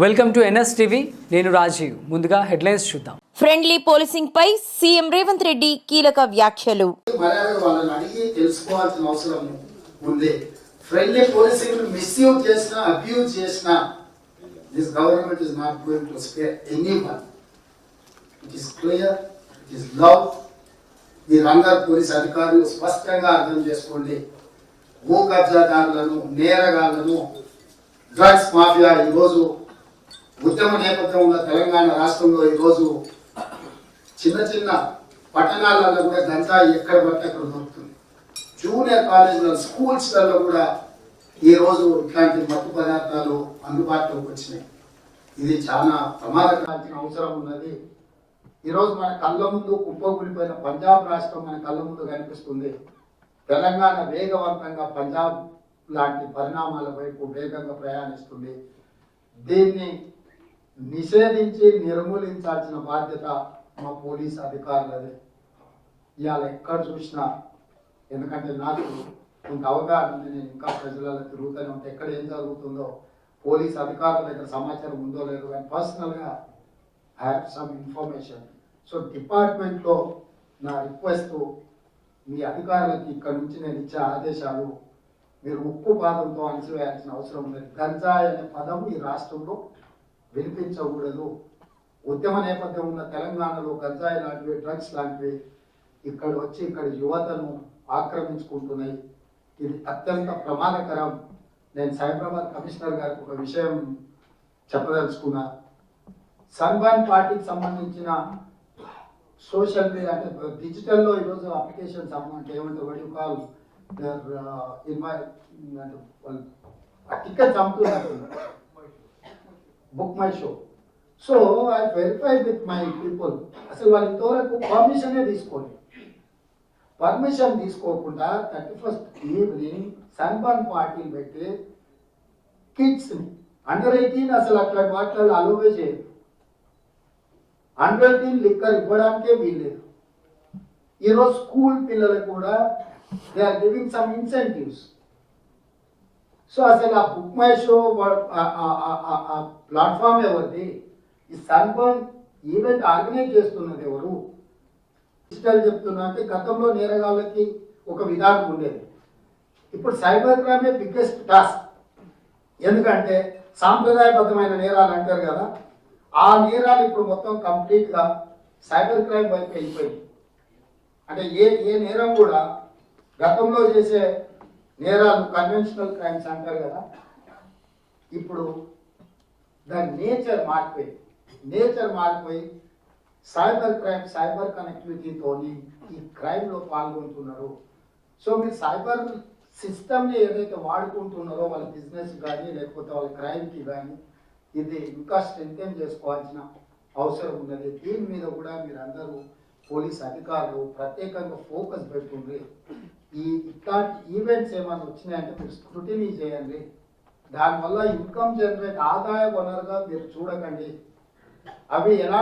Welcome to NS TV. నేను రాజీవ్. ముందుగా headlines చూద్దాం. ఫ్రెండ్లీ పోలీసింగ్ పై సీఎం రేవంత్ రెడ్డి కీలక వ్యాఖ్యలు. తెలుసుకోవాల్సిన అవసరం ఉంది. ఫ్రెండ్లీ పోలీసింగ్ మిస్యూజ్ చేసిన అబ్యూజ్ చేసిన this government is not going to spare anyone it is clear it is love. మీరందరు పోలీస్ అధికారులు స్పష్టంగా అర్థం చేసుకోండి. భూ కబ్జాదారులను నేరగాళ్ళను డ్రగ్స్ మాఫియా ఈరోజు ఉద్యమ నేపథ్యం ఉన్న తెలంగాణ రాష్ట్రంలో ఈరోజు చిన్న చిన్న పట్టణాలలో కూడా గంజాయి ఎక్కడ పడితే అక్కడ దొరుకుతుంది. జూనియర్ కాలేజీలో స్కూల్స్లలో కూడా ఈ రోజు ఇట్లాంటి మత్తు పదార్థాలు అందుబాటులోకి వచ్చినాయి. ఇది చాలా ప్రమాదకరాల్సిన అవసరం ఉన్నది. ఈరోజు మన కళ్ళ ముందు కుప్పకూలిపోయిన పంజాబ్ రాష్ట్రం మన కళ్ళ ముందు కనిపిస్తుంది. తెలంగాణ వేగవంతంగా పంజాబ్ లాంటి పరిణామాల వైపు వేగంగా ప్రయాణిస్తుంది. దీన్ని నిషేధించి నిర్మూలించాల్సిన బాధ్యత మా పోలీస్ అధికారులదే. ఇవాళ ఎక్కడ చూసినా ఎందుకంటే నాకు కొంత అవగాహన ఉంది నేను ఇంకా ప్రజలలో తిరుగుతూనే ఉంటే. ఎక్కడ ఏం జరుగుతుందో పోలీస్ అధికారుల దగ్గర సమాచారం ఉందో లేదో కానీ పర్సనల్గా I have some information. So డిపార్ట్మెంట్లో నా రిక్వెస్ట్ మీ అధికారులకి ఇక్కడ నుంచి నేను ఇచ్చే ఆదేశాలు మీరు ఉప్పు పాదంతో అణిచివేయాల్సిన అవసరం ఉంది గంజాయి అనే పదం ఈ రాష్ట్రంలో వినిపించకూడదు. ఉద్యమ నేపథ్యం ఉన్న తెలంగాణలో గంజాయి లాంటివి డ్రగ్స్ లాంటివి ఇక్కడ వచ్చి ఇక్కడ యువతను ఆక్రమించుకుంటున్నాయి. ఇది అత్యంత ప్రమాదకరం. నేను సైబరాబాద్ కమిషనర్ గారికి ఒక విషయం చెప్పదలుచుకున్నా. సన్బాన్ పార్టీకి సంబంధించిన సోషల్ మీడియా అంటే డిజిటల్లో ఈరోజు అప్లికేషన్స్ అంటే ఏమంటారు వడి కాల్ టికెట్స్ అమ్ముతున్నారు Book My Show so I verify with my people అసలు వాళ్ళు ఇంతవరకు పర్మిషనే తీసుకోలేదు పర్మిషన్ తీసుకోకుండా థర్టీ ఫస్ట్ ఈవినింగ్ సన్బర్న్ పార్టీలు పెట్టి కిడ్స్ని అండర్ ఎయిటీన్ అసలు అట్లా వాటిలో అలోవే చేయదు అండర్ ఎయిటీన్ లిక్కర్ ఇవ్వడానికే వీల్లేదు ఈరోజు స్కూల్ పిల్లలకు కూడా they are giving some incentives so అసలు ఆ బుక్ మై షో ఆ ప్లాట్ఫామ్ ఎవరిది? ఈ సన్బర్న్ ఈవెంట్ ఆర్గనైజ్ చేస్తున్నది ఎవరు? డిజిటల్ చెప్తున్నా అంటే గతంలో నేరగాళ్ళకి ఒక విధానం ఉండేది. ఇప్పుడు సైబర్ క్రైమే బిగ్గెస్ట్ టాస్క్ ఎందుకంటే సాంప్రదాయబద్ధమైన నేరాలు అంటారు కదా ఆ నేరాలు ఇప్పుడు మొత్తం కంప్లీట్గా సైబర్ క్రైమ్ వైపు వెళ్ళిపోయింది. అంటే ఏ ఏ నేరం కూడా గతంలో చేసే నేరాలు కన్వెన్షనల్ క్రైమ్స్ అంటారు కదా. ఇప్పుడు దాని నేచర్ మారిపోయింది నేచర్ మారిపోయి సైబర్ క్రైమ్ సైబర్ కనెక్టివిటీతోని ఈ క్రైమ్లో పాల్గొంటున్నారు. సో మీరు సైబర్ సిస్టమ్ని ఏదైతే వాడుకుంటున్నారో వాళ్ళ బిజినెస్ కానీ లేకపోతే వాళ్ళ క్రైమ్కి కానీ ఇది ఇంకా స్ట్రెంథెన్ చేసుకోవాల్సిన అవసరం ఉన్నది. దీని మీద కూడా మీరందరూ పోలీస్ అధికారులు ప్రత్యేకంగా ఫోకస్ పెట్టుండ్రి ఈ ఇట్లాంటి ఈవెంట్స్ ఏమైనా వచ్చినాయంటే మీరు స్క్రూటినీ చేయండి. దానివల్ల ఇన్కమ్ జనరేట్ ఆదాయ వనరుగా మీరు చూడకండి. అవి ఎలా